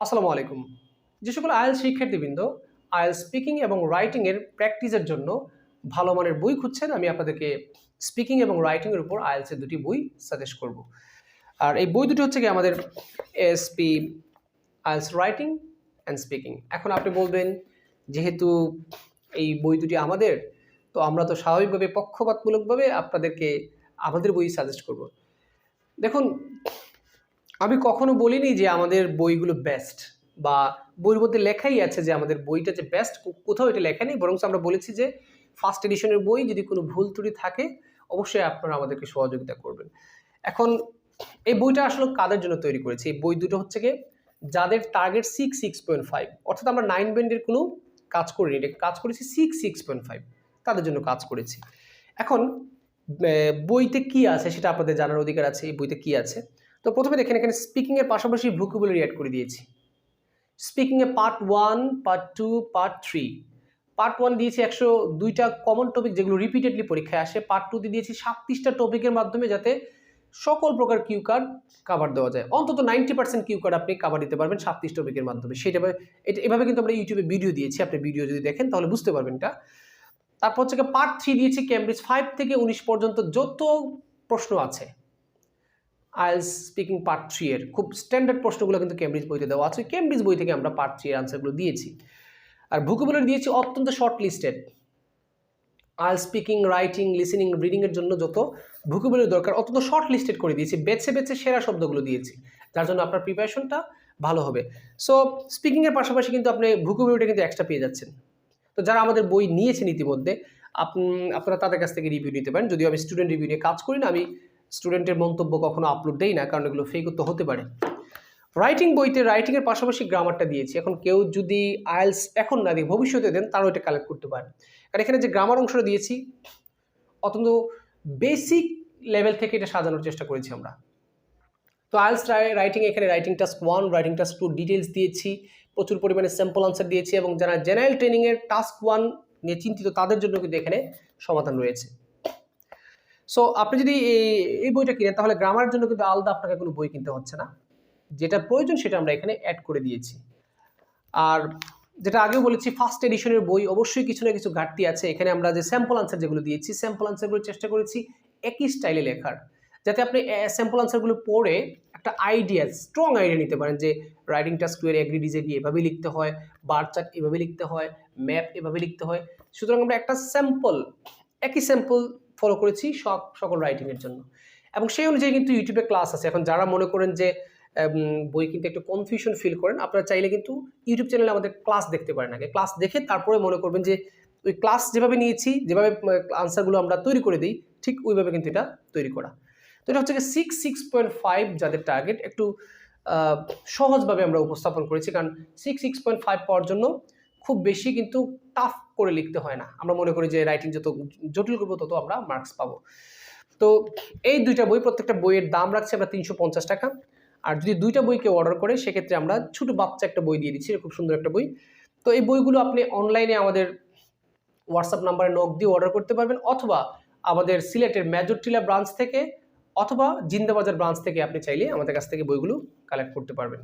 আসসালামু আলাইকুম। যে সকল আয়েলস শিক্ষার্থীবৃন্দ আয়েলস স্পিকিং এবং রাইটিংয়ের প্র্যাকটিসের জন্য ভালো মানের বই খুঁজছেন, আমি আপনাদেরকে স্পিকিং এবং রাইটিংয়ের উপর আয়েলসের দুটি বই সাজেস্ট করব। আর এই বই দুটি হচ্ছে কি আমাদের এসপি আয়েলস রাইটিং অ্যান্ড স্পিকিং এখন আপনি বলবেন, যেহেতু এই বই দুটি আমাদের, তো আমরা তো স্বাভাবিকভাবে পক্ষপাতমূলকভাবে আপনাদেরকে আমাদের বই সাজেস্ট করব। দেখুন আমি কখনো বলিনি যে আমাদের বইগুলো বেস্ট বা বইয়ের মধ্যে লেখাই আছে যে আমাদের বইটা যে বেস্ট কোথাও এটা লেখা নেই বরং আমরা বলেছি যে ফার্স্ট এডিশনের বই যদি কোনো ভুল ত্রুটি থাকে, অবশ্যই আপনারা আমাদেরকে সহযোগিতা করবেন। এখন, এই বইটা আসলে কাদের জন্য তৈরি করেছি? এই বই দুটো হচ্ছে গিয়ে যাদের target six six point five অর্থাৎ আমরা নাইন ব্যান্ডের কোনো কাজ করিনি, এটা কাজ করেছি সিক্স সিক্স পয়েন্ট ফাইভ তাদের জন্য কাজ করেছি। এখন বইতে কি আছে সেটা আপনাদের জানার অধিকার আছে, এই বইতে কি আছে? তো প্রথমে দেখেন এখানে স্পিকিংয়ের পাশাপাশি ভুকুবুলারি অ্যাড করে দিয়েছি। স্পিকিংয়ে part one part two part three part one দিয়েছি একশো দুইটা কমন টপিক যেগুলো রিপিটেডলি পরীক্ষায় আসে। পার্ট টুতে দিয়েছি সাতত্রিশটা টপিকের মাধ্যমে যাতে সকল প্রকার কিউ কার্ড কাভার দেওয়া যায়। অন্তত নাইনটি পার্সেন্ট কিউ কার্ড আপনি কাভার দিতে পারবেন সাতত্রিশ টপিকের মাধ্যমে। সেটা এটা এভাবে কিন্তু আমরা ইউটিউবে ভিডিও দিয়েছি। আপনি ভিডিও যদি দেখেন তাহলে বুঝতে পারবেন এটা। তারপর হচ্ছে পার্ট থ্রি দিয়েছি ক্যামব্রিজ ফাইভ থেকে উনিশ পর্যন্ত যত প্রশ্ন আছে। আইএলস স্পিকিং পার্ট থ্রি এর। খুব স্ট্যান্ডার্ড প্রশ্নগুলো কিন্তু কেমব্রিজ বইতে দেওয়া আছে। কেমব্রিজ বই থেকে আমরা পার্ট থ্রি এর আনসারগুলো দিয়েছি। আর ভুকুবুলারি দিয়েছি অত্যন্ত শর্ট লিস্টেড আইএল স্পিকিং রাইটিং লিসেনিং রিডিংয়ের জন্য যত ভুকুবুলারি দরকার, অত্যন্ত শর্ট লিস্টেড করে দিয়েছি। বেছে বেছে সেরা শব্দগুলো দিয়েছি। যার জন্য আপনার প্রিপারেশনটা ভালো হবে। সো স্পিকিংয়ের পাশাপাশি কিন্তু আপনি ভুকুবুলারিটা কিন্তু এক্সট্রা পেয়ে যাচ্ছেন। তো যারা আমাদের বই নিয়েছেন ইতিমধ্যে, আপ- আপনারা তাদের কাছ থেকে রিভিউ নিতে পারেন। যদিও আমি স্টুডেন্ট রিভিউ নিয়ে কাজ করি না, আমি স্টুডেন্টের মন্তব্য কখনো আপলোড দেই না, কারণ এগুলো ফেক তো হতে পারে। রাইটিং বইতে রাইটিংয়ের পাশাপাশি গ্রামারটা দিয়েছি। এখন কেউ যদি আইএলস এখন না দিয়ে ভবিষ্যতে দেন, তারাও এটা কালেক্ট করতে পারেন। কারণ এখানে যে গ্রামার অংশটা দিয়েছি, অত্যন্ত বেসিক লেভেল থেকে এটা সাজানোর চেষ্টা করেছি আমরা। তো আইএলস রাইটিং এখানে writing task one writing task two details দিয়েছি, প্রচুর পরিমাণে স্যাম্পল আনসার দিয়েছি এবং যারা জেনারেল ট্রেনিংয়ের টাস্ক ওয়ান নিয়ে চিন্তিত, তাদের জন্য কিন্তু এখানে সমাধান রয়েছে। সো আপনি যদি এই- বইটা কিনেন, তাহলে গ্রামারের জন্য কিন্তু আলাদা আপনাকে কোনো বই কিনতে হচ্ছে না। যেটা প্রয়োজন সেটা আমরা এখানে অ্যাড করে দিয়েছি। আর যেটা আগেও বলেছি ফার্স্ট এডিশনের বই, অবশ্যই কিছু না কিছু ঘাটতি আছে। এখানে আমরা যে স্যাম্পল আনসার যেগুলো দিয়েছি স্যাম্পল আনসারগুলো চেষ্টা করেছি একই স্টাইলে লেখার। যাতে আপনি স্যাম্পল আনসারগুলো পড়ে একটা আইডিয়া স্ট্রং আইডিয়া নিতে পারেন যে এর এগ্রি ডিজেগ্রি এভাবে লিখতে হয় বার চার্ট এভাবে লিখতে হয় ম্যাপ এভাবে লিখতে হয়। সুতরাং আমরা একটা স্যাম্পল একই স্যাম্পল ফলো করেছি সব, সকল রাইটিংয়ের জন্য। এবং সেই অনুযায়ী কিন্তু ইউটিউবে ক্লাস আছে। এখন যারা মনে করেন যে বই কিন্তু একটু কনফিউশন ফিল করেন, আপনারা চাইলে কিন্তু ইউটিউব চ্যানেলে আমাদের ক্লাস দেখতে পারেন আগে। ক্লাস দেখে তারপরে মনে করবেন যে, ওই ক্লাস যেভাবে নিয়েছি, যেভাবে আনসারগুলো আমরা তৈরি করে দিই, ঠিক ওইভাবে কিন্তু এটা তৈরি করা। তো এটা হচ্ছে সিক্স সিক্স পয়েন্ট ফাইভ যাদের টার্গেট একটু সহজভাবে আমরা উপস্থাপন করেছি। কারণ সিক্স সিক্স পয়েন্ট ফাইভ পাওয়ার জন্য খুব বেশি কিন্তু টাফ করে লিখতে হয় না। আমরা মনে করি যে রাইটিং যত জটিল করব, তত আমরা মার্কস পাবো। তো এই দুইটা বই, প্রত্যেকটা বইয়ের দাম রাখছি আমরা তিনশো পঞ্চাশ টাকা। আর যদি দুইটা বই কেউ অর্ডার করে, সেক্ষেত্রে আমরা ছোটো বাচ্চা একটা বই দিয়ে দিচ্ছি, খুব সুন্দর একটা বই। তো এই বইগুলো আপনি অনলাইনে আমাদের হোয়াটসঅ্যাপ নাম্বারে নক দিয়ে অর্ডার করতে পারবেন, অথবা আমাদের সিলেটের মেজরটিলা ব্রাঞ্চ থেকে, অথবা জিন্দাবাজার ব্রাঞ্চ থেকে আপনি চাইলে আমাদের কাছ থেকে বইগুলো কালেক্ট করতে পারবেন।